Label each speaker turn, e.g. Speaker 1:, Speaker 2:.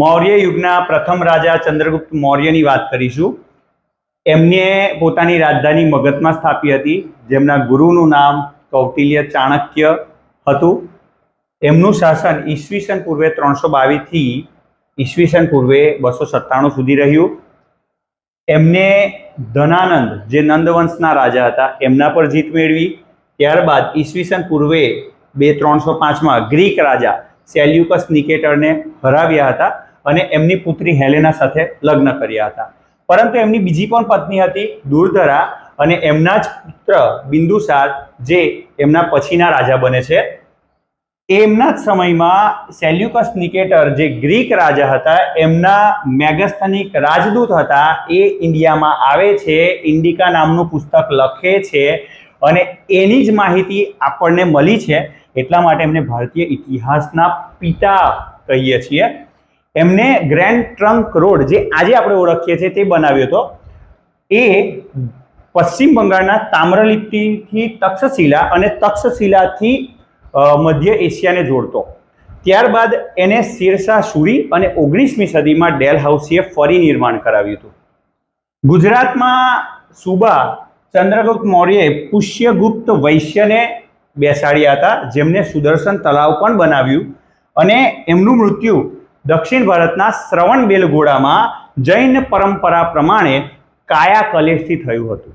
Speaker 1: મૌર્ય યુગના પ્રથમ રાજા ચંદ્રગુપ્ત મૌર્યની વાત કરીશું. એમને પોતાની રાજધાની મગધમાં સ્થાપી હતી. જેમના ગુરુનું નામ કૌટિલ્ય ચાણક્ય હતું. એમનું શાસન ઈસવીસન પૂર્વે ત્રણસો બાવીસથી ઈસવીસન પૂર્વે બસો સત્તાણું સુધી રહ્યું. એમને ધનાનંદ, જે નંદવંશના રાજા હતા, એમના પર જીત મેળવી. ત્યારબાદ ઈસવીસન પૂર્વે બે ત્રણસો પાંચમાં ગ્રીક રાજા સેલ્યુકસ નિકેટરને હરાવ્યા હતા અને એમની પુત્રી હેલેના સાથે લગ્ન કર્યા હતા. પરંતુ એમની બીજી પણ પત્ની હતી દુર્ધરા અને એમના જ પુત્ર બિંદુસાર જે એમના પછીના રાજા બને છે. એમના જ સમયમાં સેલ્યુકસ નિકેટર જે ગ્રીક રાજા હતા, એમના મેગસ્થનિક રાજદૂત હતા એ ઇન્ડિયામાં આવે છે. ઇન્ડિકા નામનું પુસ્તક લખે છે. અને એની જ માહિતી આપણને મળી છે. એટલા માટે એમને ભારતીય ઇતિહાસના પિતા કહીએ છીએ. એમને ગ્રેન્ડ ટ્રંક રોડ જે આજે આપણે ઓળખીએ છીએ તે બનાવ્યો હતો. એ પશ્ચિમ બંગાળના તામ્રલિપ્તિથી તક્ષશિલા અને તક્ષશિલાથી મધ્ય એશિયાને જોડતો. ત્યારબાદ એને શેરશાહ સુરી અને ઓગણીસમી સદીમાં ડેલ હાઉસીએ ફરી નિર્માણ કરાવ્યું હતું. ગુજરાતમાં સુબા ચંદ્રગુપ્ત મૌર્યએ પુષ્યગુપ્ત વૈશ્યને બેસાડ્યા હતા, જેમને સુદર્શન તળાવ પણ બનાવ્યું. અને એમનું મૃત્યુ દક્ષિણ ભારતના શ્રવણ બેલગોળામાં જૈન પરંપરા પ્રમાણે કાયા કલેશથી થયું હતું.